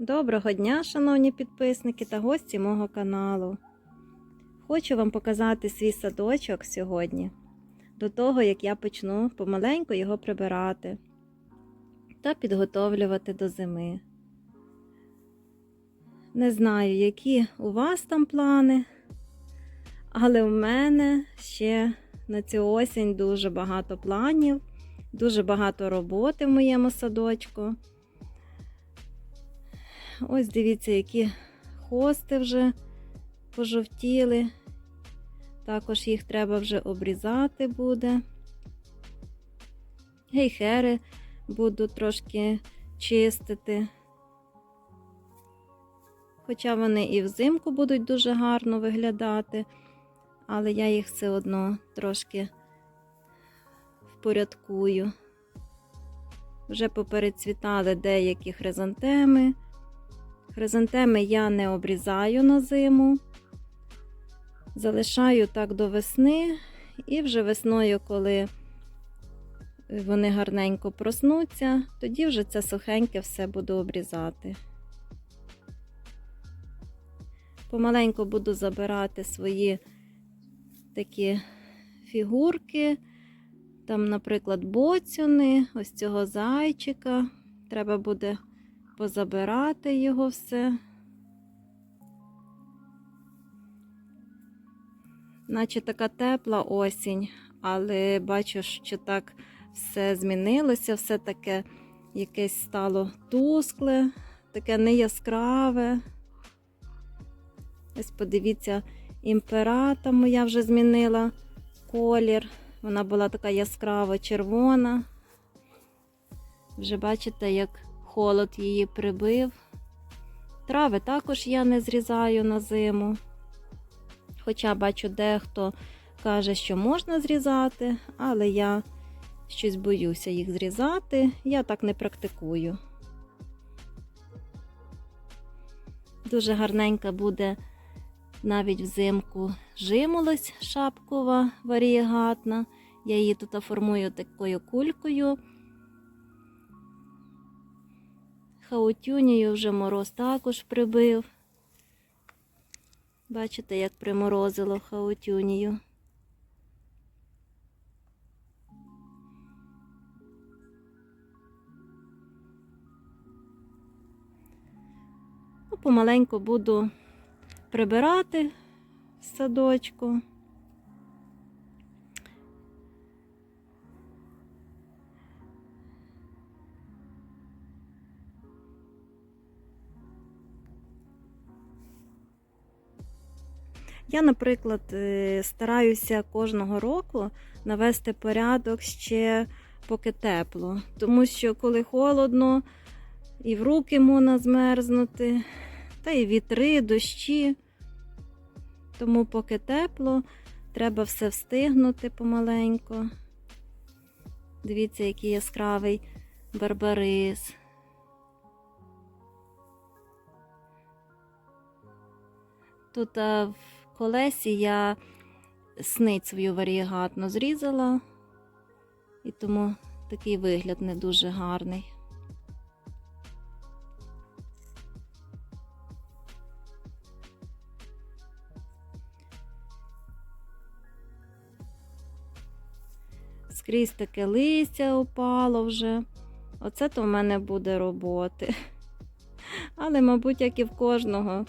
Доброго дня, шановні підписники та гості мого каналу. Хочу вам показати свій садочок сьогодні, до того, як я почну помаленьку його прибирати та підготовлювати до зими. Не знаю, які у вас там плани, але у мене ще на цю осінь дуже багато планів, дуже багато роботи в моєму садочку. Ось дивіться, які хости вже пожовтіли. Також їх треба вже обрізати буде. Гейхери буду трошки чистити. Хоча вони і взимку будуть дуже гарно виглядати, але я їх все одно трошки впорядкую. Вже поперецвітали деякі хризантеми. Хризантеми я не обрізаю на зиму, залишаю так до весни, і вже весною, коли вони гарненько проснуться, тоді вже це сухеньке все буду обрізати. Помаленьку буду забирати свої такі фігурки. Там, наприклад, боцюни, ось цього зайчика. Треба буде позабирати його все. Наче така тепла осінь, але бачу, що так все змінилося, все таке якесь стало тускле, таке неяскраве. Ось подивіться, імперата моя вже змінила колір. Вона була така яскраво червона. Вже бачите, як холод її прибив. Трави також я не зрізаю на зиму. Хоча бачу, дехто каже, що можна зрізати, але я щось боюся їх зрізати. Я так не практикую. Дуже гарненька буде навіть взимку жимолось шапкова варієгатна. Я її тут формую такою кулькою. Хаутюнію вже мороз також прибив. Бачите, як приморозило хаутюнію. Ну, Помаленьку буду прибирати в садочку. Я, наприклад, е, стараюся кожного року навести порядок ще поки тепло, тому що коли холодно, і в руки можна змерзнути, та і вітри, дощі. Тому поки тепло, треба все встигнути помаленько. Дивіться, який яскравий барбарис. Тут а, колесі я сниць свою варієгатно зрізала, і тому такий вигляд не дуже гарний. Скрізь таке листя опало вже. Оце то в мене буде роботи. Але, мабуть, як і в кожного.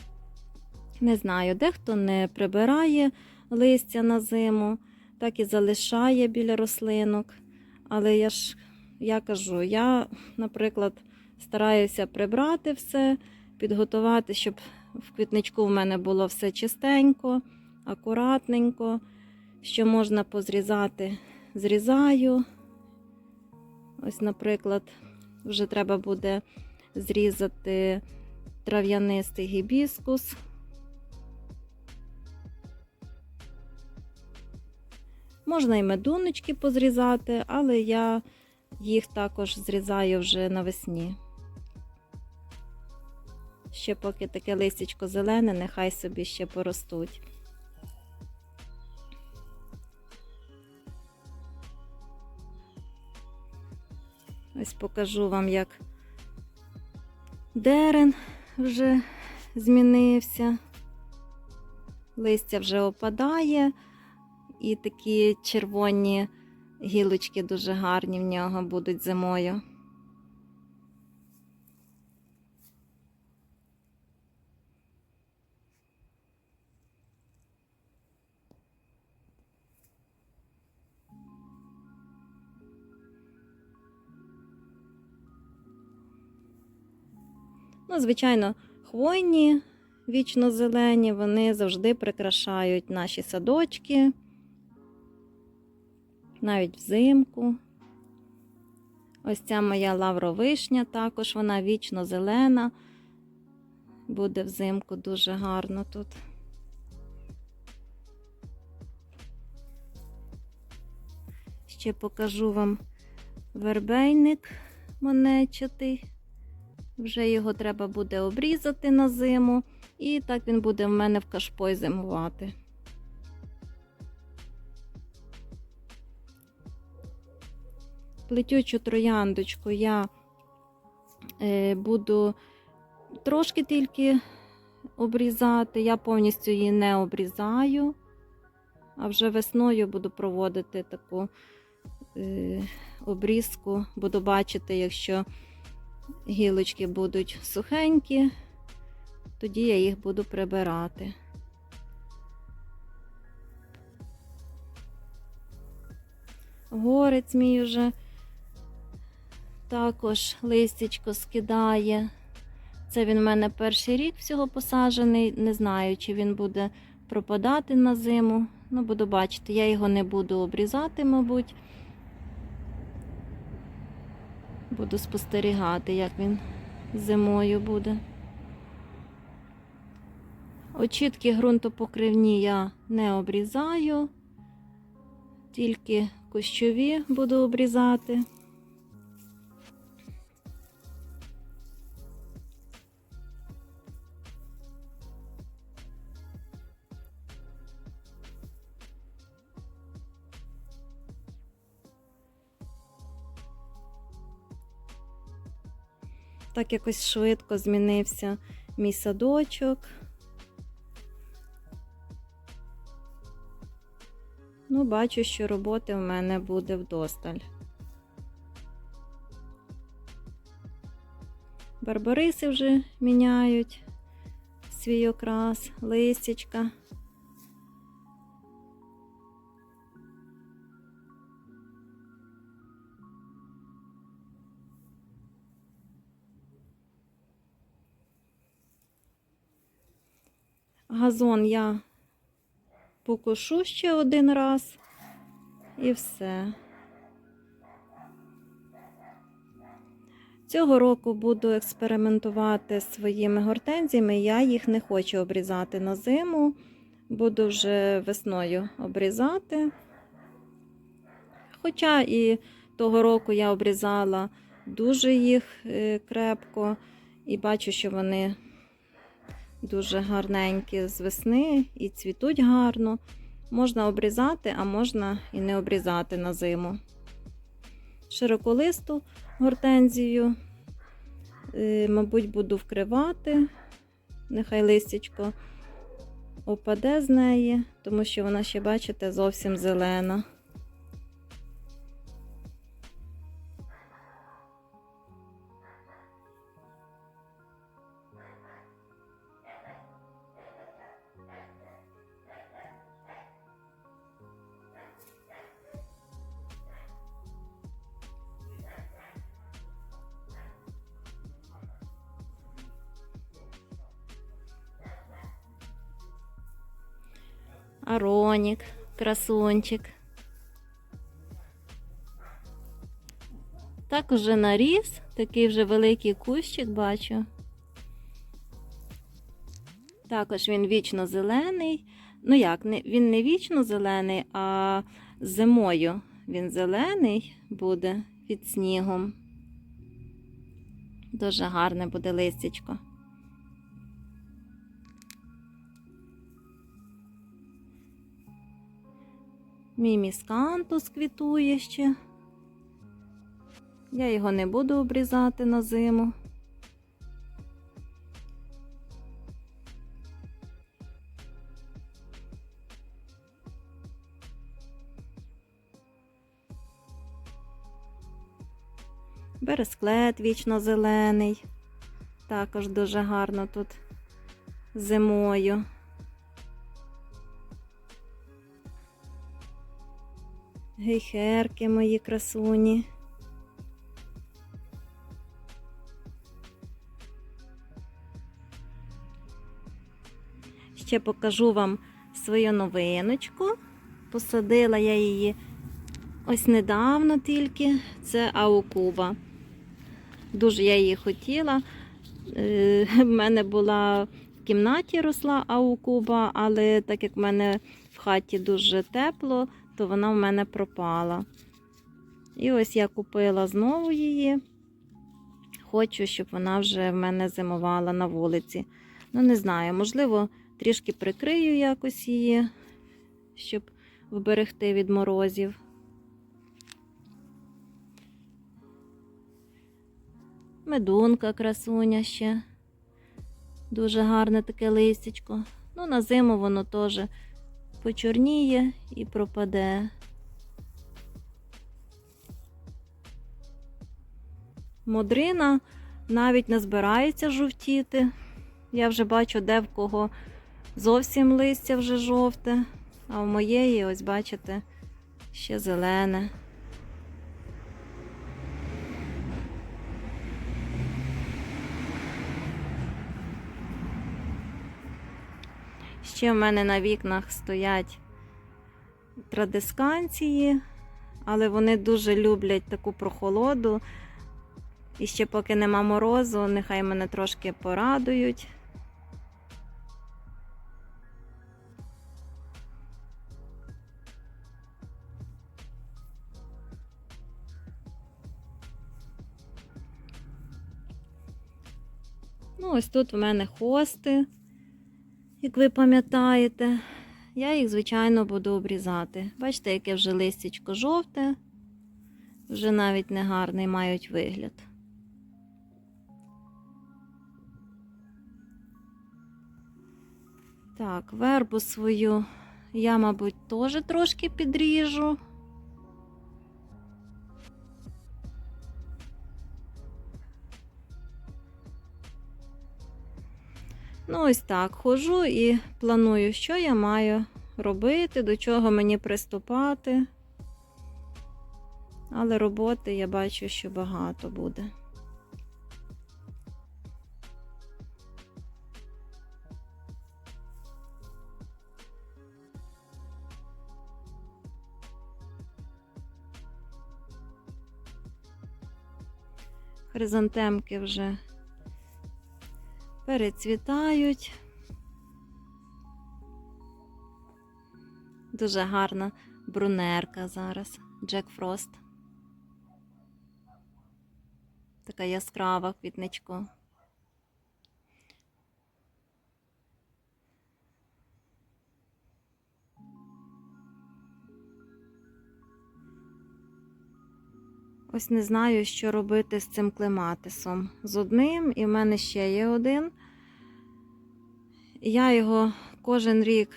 Не знаю, дехто не прибирає листя на зиму, так і залишає біля рослинок. Але я ж я кажу, я, наприклад, стараюся прибрати все, підготувати, щоб в квітничку в мене було все чистенько, акуратненько. Що можна позрізати, зрізаю. Ось, наприклад, вже треба буде зрізати трав'янистий гібіскус. Можна і медуночки позрізати, але я їх також зрізаю вже навесні. Ще поки таке листячко зелене, нехай собі ще поростуть. Ось покажу вам, як дерен вже змінився. Листя вже опадає, і такі червоні гілочки дуже гарні в нього будуть зимою. Ну, звичайно, хвойні вічно зелені, вони завжди прикрашають наші садочки, навіть взимку. Ось ця моя лавровишня, також вона вічно зелена. Буде взимку дуже гарно тут. Ще покажу вам вербейник монечатий. Вже його треба буде обрізати на зиму, і так він буде в мене в кашпой зимувати. Плетючу трояндочку я е, буду трошки тільки обрізати, я повністю її не обрізаю, а вже весною буду проводити таку е, обрізку, буду бачити, якщо гілочки будуть сухенькі, тоді я їх буду прибирати. Горець мій вже також листячко скидає. Це він в мене перший рік всього посаджений. Не знаю, чи він буде пропадати на зиму. Ну, буду бачити, я його не буду обрізати, мабуть. Буду спостерігати, як він зимою буде. Очітки ґрунтопокривні я не обрізаю, тільки кущові буду обрізати. Так якось швидко змінився мій садочок. Ну, бачу, що роботи в мене буде вдосталь. Барбариси вже міняють свій окрас, листячка. Газон я покушу ще один раз і все. Цього року буду експериментувати своїми гортензіями. Я їх не хочу обрізати на зиму, буду вже весною обрізати. Хоча і того року я обрізала дуже їх е, крепко і бачу, що вони дуже гарненькі з весни і цвітуть гарно. Можна обрізати, а можна і не обрізати на зиму. Широколисту гортензію, е, мабуть, буду вкривати. Нехай листячко опаде з неї, тому що вона ще, бачите, зовсім зелена. Аронік, красунчик. Так уже наріс, такий вже великий кущик бачу. Також він вічно зелений. Ну як, він не вічно зелений, а зимою він зелений буде під снігом. Дуже гарне буде листячко. Міміскантус квітує ще. Я його не буду обрізати на зиму. Бересклет вічно зелений, також дуже гарно тут зимою. Гейхерки мої красуні. Ще покажу вам свою новиночку. Посадила я її ось недавно тільки. Це Аукуба. Дуже я її хотіла. Е, В мене була кімнаті росла Аукуба, але так як в мене в хаті дуже тепло, то вона в мене пропала. І ось я купила знову її. Хочу, щоб вона вже в мене зимувала на вулиці. Ну, не знаю, можливо, трішки прикрию якось її, щоб вберегти від морозів. Медунка красуня ще. Дуже гарне таке листячко. Ну, на зиму воно теж почорніє і пропаде. Модрина навіть не збирається жовтіти. Я вже бачу, де в кого зовсім листя вже жовте, а в моєї, ось бачите, ще зелене. Ще в мене на вікнах стоять традисканції, але вони дуже люблять таку прохолоду. І ще поки нема морозу, нехай мене трошки порадують. Ну, ось тут в мене хости, як ви пам'ятаєте. Я їх, звичайно, буду обрізати. Бачите, яке вже листячко жовте, вже навіть негарний мають вигляд. Так, вербу свою я, мабуть, теж трошки підріжу. Ну, ось так ходжу і планую, що я маю робити, до чого мені приступати. Але роботи я бачу, що багато буде. Хризантемки вже перецвітають. Дуже гарна брунерка зараз. Джек Фрост. Така яскрава квітничко. Ось не знаю, що робити з цим клематисом. З одним, і в мене ще є один. Я його кожен рік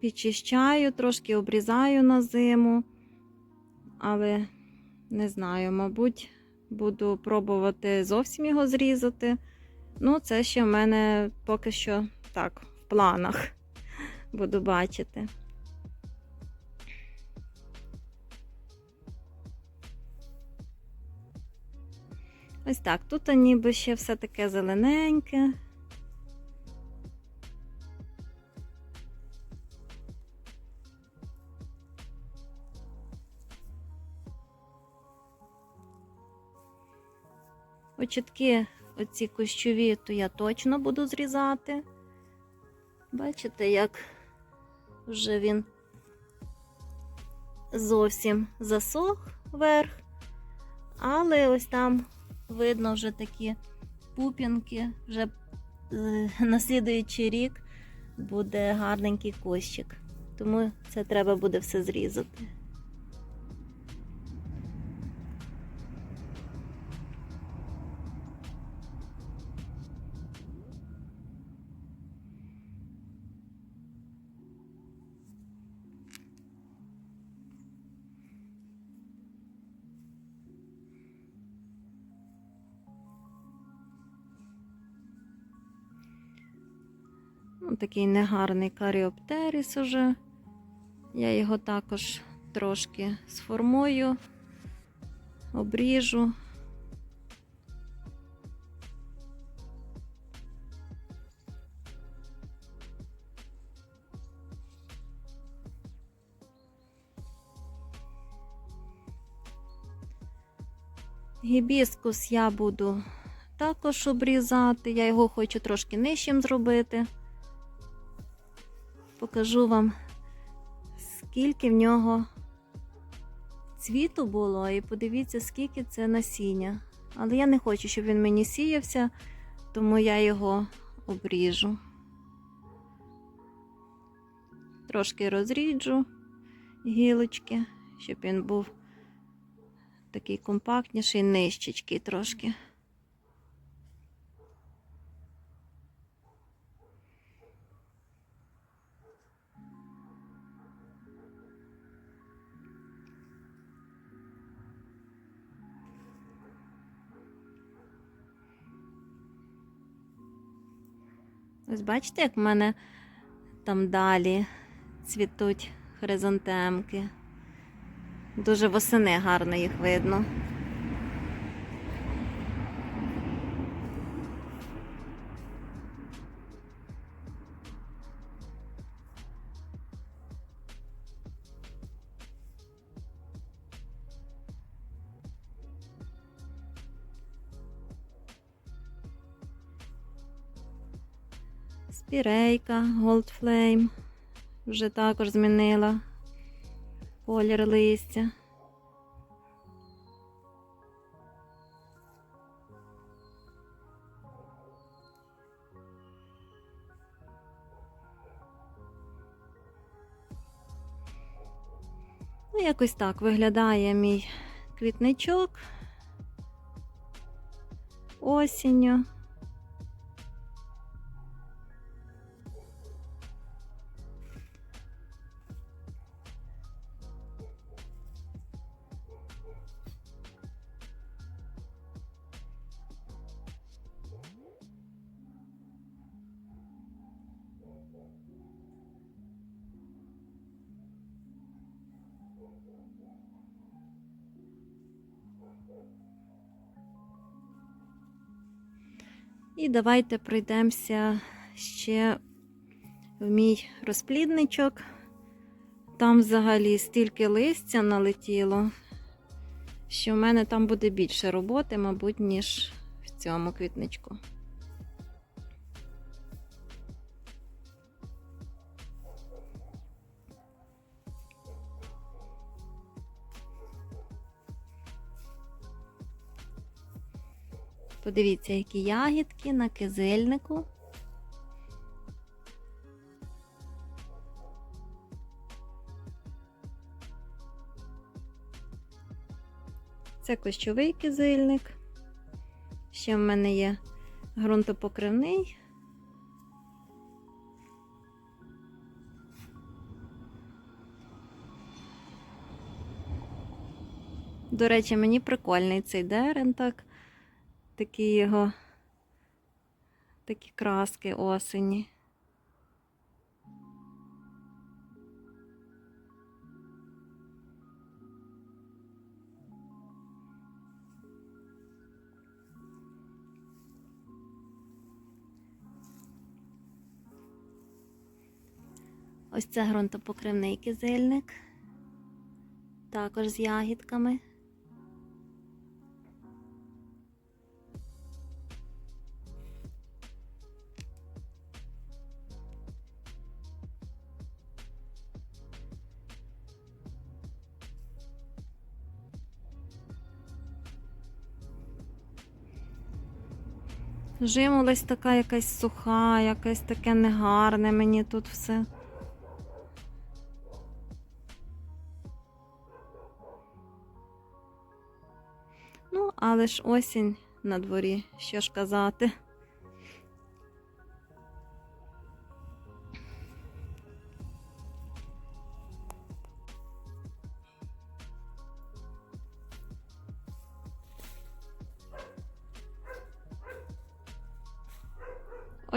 підчищаю, трошки обрізаю на зиму, але не знаю, мабуть, буду пробувати зовсім його зрізати. Ну, це ще в мене поки що так, в планах буду бачити. Ось так, тут ніби ще все таке зелененьке. Очітки оці кущові, то я точно буду зрізати. Бачите, як вже він зовсім засох вверх, але ось там видно вже такі пупінки, вже е, на слідуючий рік буде гарненький кощик, Тому це треба буде все зрізати. Такий негарний каріоптеріс уже. Я його також трошки сформую, обріжу. Гібіскус я буду також обрізати. Я його хочу трошки нижчим зробити. Покажу вам, скільки в нього цвіту було, і подивіться, скільки це насіння. Але я не хочу, щоб він мені сіявся, тому я його обріжу. Трошки розріджу гілочки, щоб він був такий компактніший, нижчечкий трошки. Ось бачите, як в мене там далі цвітуть хризантемки. Дуже восени гарно їх видно. Спірейка Gold Flame вже також змінила колір листя. Ну, якось так виглядає мій квітничок осінню. І давайте пройдемося ще в мій розплідничок. Там взагалі стільки листя налетіло, що в мене там буде більше роботи, мабуть, ніж в цьому квітничку. Подивіться, які ягідки на кизильнику. Це кощовий кизильник. Ще в мене є ґрунтопокривний. До речі, мені прикольний цей дерен так такі його такі краски осені. Ось це ґрунтопокривний кизильник, також з ягідками. Жимолость така якась суха, якесь таке негарне мені тут все. Ну, але ж осінь на дворі, що ж казати.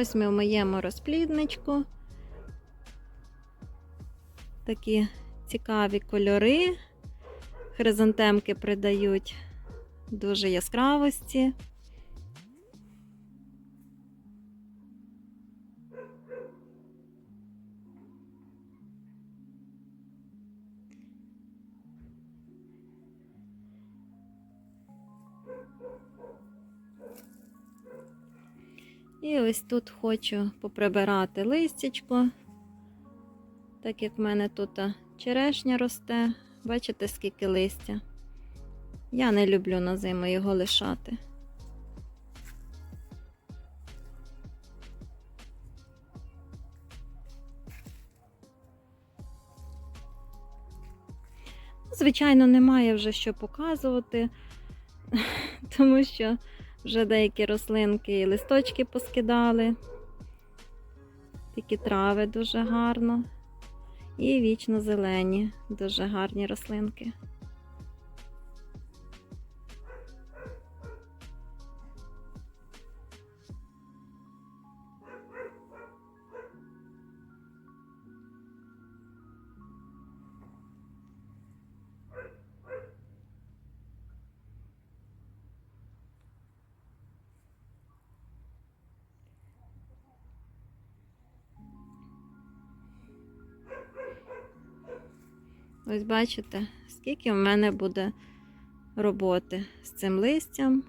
Ось ми в моєму розплідничку. Такі цікаві кольори. Хризантемки придають дуже яскравості. Ось тут хочу поприбирати листячко, так як в мене тут черешня росте. Бачите, скільки листя. Я не люблю на зиму його лишати. Звичайно, немає вже що показувати, тому що вже деякі рослинки і листочки поскидали. Такі трави дуже гарно. І вічно зелені, дуже гарні рослинки. Ось бачите, скільки в мене буде роботи з цим листям.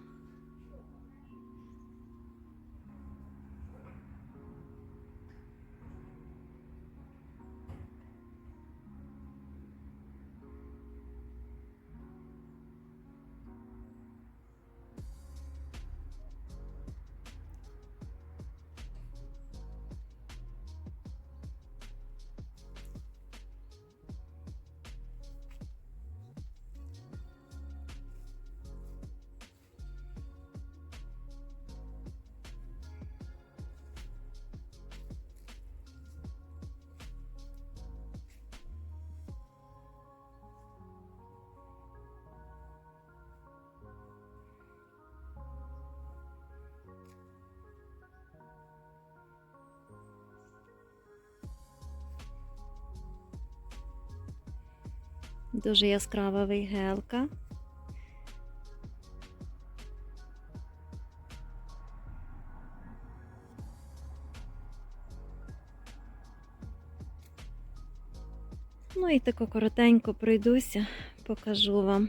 Дуже яскрава вейгелка. Ну і тако коротенько пройдуся, покажу вам.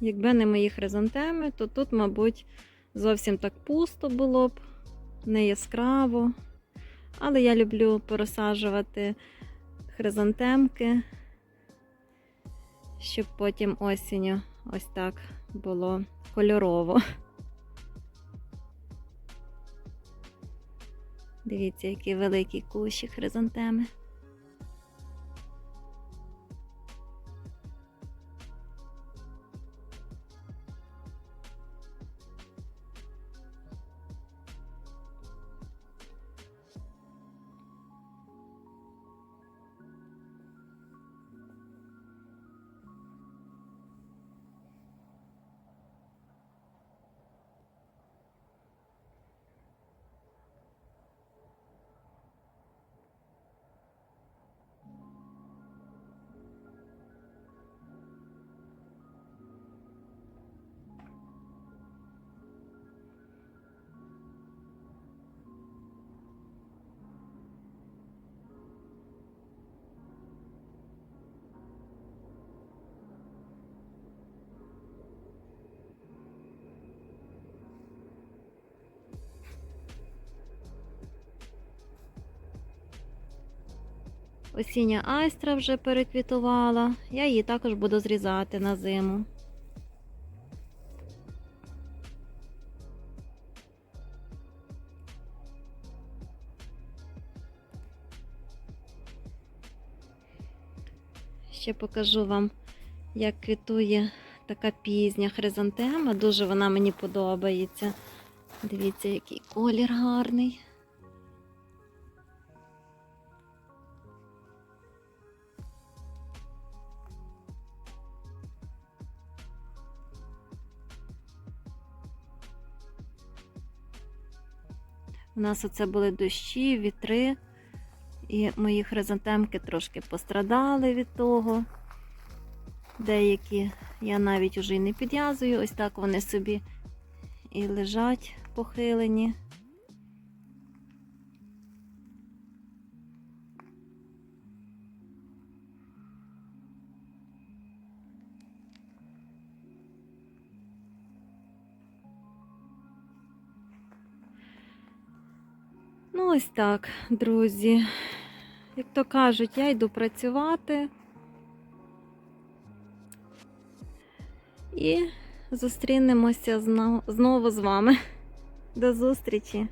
Якби не мої хризантеми, то тут, мабуть, зовсім так пусто було б, не яскраво. Але я люблю порозсаджувати хризантемки, щоб потім осінню ось так було кольорово. Дивіться, які великі кущі хризантеми. Осіння айстра вже переквітувала. Я її також буду зрізати на зиму. Ще покажу вам, як квітує така пізня хризантема. Дуже вона мені подобається. Дивіться, який колір гарний. У нас оце були дощі, вітри, і мої хризантемки трошки пострадали від того. Деякі я навіть уже й не підв'язую, ось так вони собі і лежать похилені. Ось так, друзі. Як то кажуть, я йду працювати. І зустрінемося знову з вами. До зустрічі!